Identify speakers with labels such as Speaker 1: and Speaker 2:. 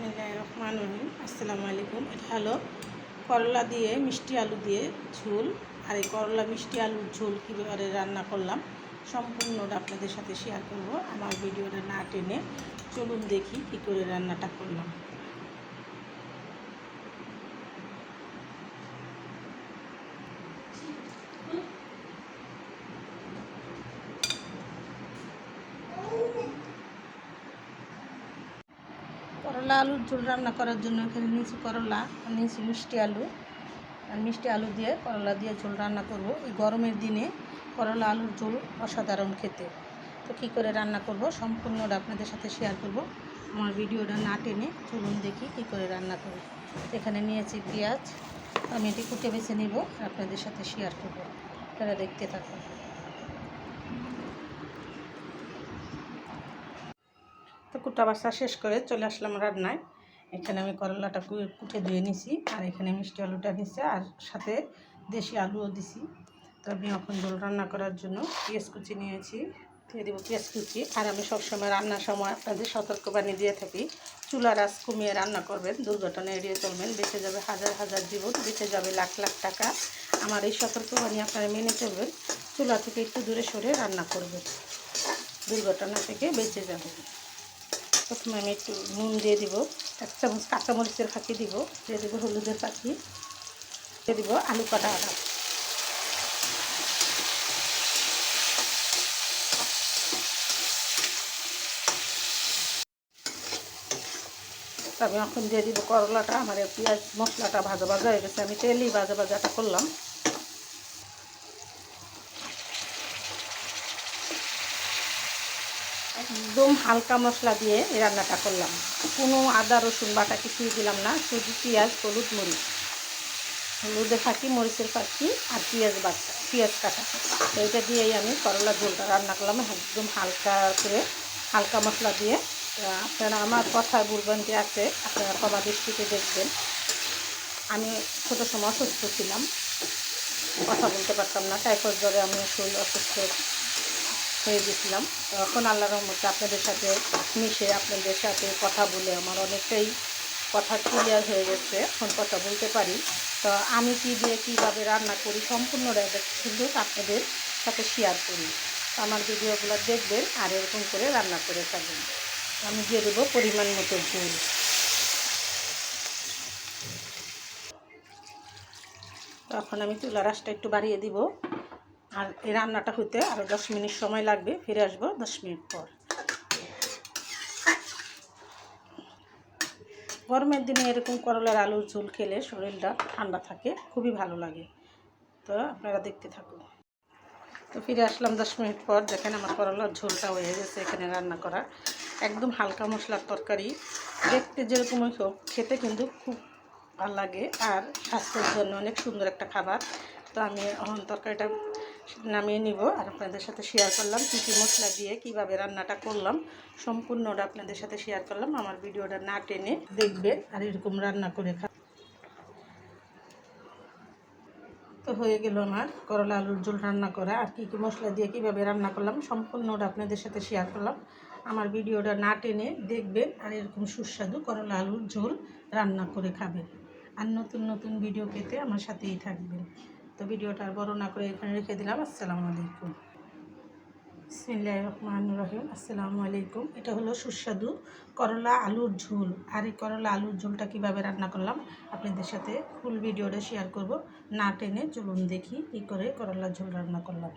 Speaker 1: বিসমিল্লাহ রহমান রহিম। আসসালামু আলাইকুম। এটা হলো করলা দিয়ে মিষ্টি আলু দিয়ে ঝোল। আর এই করলা মিষ্টি আলুর ঝোল কীভাবে রান্না করলাম সম্পূর্ণটা আপনাদের সাথে শেয়ার করব। আমার ভিডিওটা না টেনে চলুন দেখি কী করে রান্নাটা করলাম। করলা আলুর ঝোল রান্না করার জন্য এখানে নিয়েছি করলা নিয়েছি মিষ্টি আলু। আর মিষ্টি আলু দিয়ে, করলা দিয়ে ঝোল রান্না করব। এই গরমের দিনে করলা, আলুর ঝোল অসাধারণ খেতে। তো কী করে রান্না করব সম্পূর্ণটা আপনাদের সাথে শেয়ার করব। আমার ভিডিওটা না টেনে চলুন দেখি কী করে রান্না করব এখানে নিয়েছি পেঁয়াজ। আমি এটি কুটে বেছে নিব আপনাদের সাথে শেয়ার করব। আপনারা দেখতে থাকুন। কুটা বাসা শেষ করে চলে আসলাম রান্নায়। এখানে আমি করলাটা কুটে ধুয়ে নিছি, আর এখানে মিষ্টি আলুটা নিছি আর সাথে দেশি আলুও দিছি। তো আমি এখন ঝোল রান্না করার জন্য পেঁয়াজ কুচি নিয়েছি, দিয়ে দেবো পেঁয়াজ কুচি। আর আমি সবসময় রান্নার সময় আপনাদের সতর্কবাণী দিয়ে থাকি, চুলার আঁচ কমিয়ে রান্না করবেন দুর্ঘটনা এড়িয়ে চলবেন, বেঁচে যাবে হাজার হাজার জীবন, বেঁচে যাবে লাখ লাখ টাকা। আমার এই সতর্কবাণী আপনারা মেনে চলবেন, চুলা থেকে একটু দূরে সরে রান্না করবেন, দুর্ঘটনা থেকে বেঁচে যাবেন। প্রথমে আমি একটু নুন দিয়ে দিব, এক চামচ কাঁচামরিচের ফাঁকি দিব, দিয়ে দেবো হলুদের ফাঁকি, দিয়ে দিব আলু কাটা আদা। আমি এখন দিয়ে দিব করলাটা, আমার পেঁয়াজ মশলাটা ভাজা ভাজা হয়ে গেছে, আমি তেলই ভাজা ভাজাটা করলাম। একদম হালকা মশলা দিয়ে রান্নাটা করলাম। কোনো আদা, রসুন বাটা কিছুই দিলাম না, শুধু পেঁয়াজ, হলুদ, মরিচ। হলুদের ফাঁকি, মরিচের ফাঁকি আর পেঁয়াজ বাটা, পেঁয়াজ কাটা। এটা দিয়েই আমি করলা ঝোলটা রান্না করলাম, একদম হালকা করে, হালকা মশলা দিয়ে। আপনারা আমার কথা বলবেন যে আছে, আপনারা কমা দৃষ্টিতে দেখবেন। আমি ছোটো সময় অসুস্থ ছিলাম, কথা বলতে পারতাম না টাইফয়েড জ্বরে আমি শরীর অসুস্থ। হয়ে গেছিলাম। তখন আল্লাহ রহমতে আপনাদের সাথে মিশে আপনাদের সাথে কথা বলে আমার অনেকটাই কথা ক্লিয়ার হয়ে গেছে। এখন কথা বলতে পারি। তো আমি কী দিয়ে কীভাবে রান্না করি সম্পূর্ণ কিন্তু আপনাদের সাথে শেয়ার করি। আমার ভিডিওগুলো দেখবেন আর এরকম করে রান্না করে থাকবেন। আমি দিয়ে দেবো পরিমাণ মতো ঝোল তখন আমি চুলা রাসটা একটু বাড়িয়ে দিব। আর এই রান্নাটা হইতে আরও দশ মিনিট সময় লাগবে, ফিরে আসব দশ মিনিট পর। গরমের দিনে এরকম করলার আলুর ঝোল খেলে শরীরটা ঠান্ডা থাকে, খুবই ভালো লাগে। তো আপনারা দেখতে থাকুন। তো ফিরে আসলাম দশ মিনিট পর, দেখেন আমার করলার ঝোলটা হয়ে গেছে এখানে রান্না করা। একদম হালকা মশলার তরকারি। দেখতে যেরকমই হোক খেতে কিন্তু খুব ভালো লাগে আর স্বাস্থ্যের জন্য অনেক সুন্দর একটা খাবার। তো আমি এখন তরকারিটা নামিয়ে নিব আর আপনাদের সাথে শেয়ার করলাম কী কী মশলা দিয়ে কীভাবে রান্নাটা করলাম। সম্পূর্ণটা আপনাদের সাথে শেয়ার করলাম। আমার ভিডিওটা না টেনে দেখবে আর এরকম রান্না করে খা তো হয়ে গেল আমার করলা আলুর ঝোল রান্না করা। আর কী কী মশলা দিয়ে কীভাবে রান্না করলাম সম্পূর্ণটা আপনাদের সাথে শেয়ার করলাম। আমার ভিডিওটা না টেনে দেখবেন আর এরকম সুস্বাদু করলা আলুর ঝোল রান্না করে খাবেন। আর নতুন নতুন ভিডিও পেতে আমার সাথেই থাকবেন। তো ভিডিওটা আর বড় না করে এখানে রেখে দিলাম। আসসালামু আলাইকুম। বিসমিল্লাহ রহমান রহিম। আসসালামু আলাইকুম। এটা হলো সুস্বাদু করলা আলুর ঝোল। আর এই করলা আলুর ঝোলটা কীভাবে রান্না করলাম আপনাদের সাথে ফুল ভিডিওটা শেয়ার করব। না টেনে চলুন দেখি কী করে করলার ঝোল রান্না করলাম।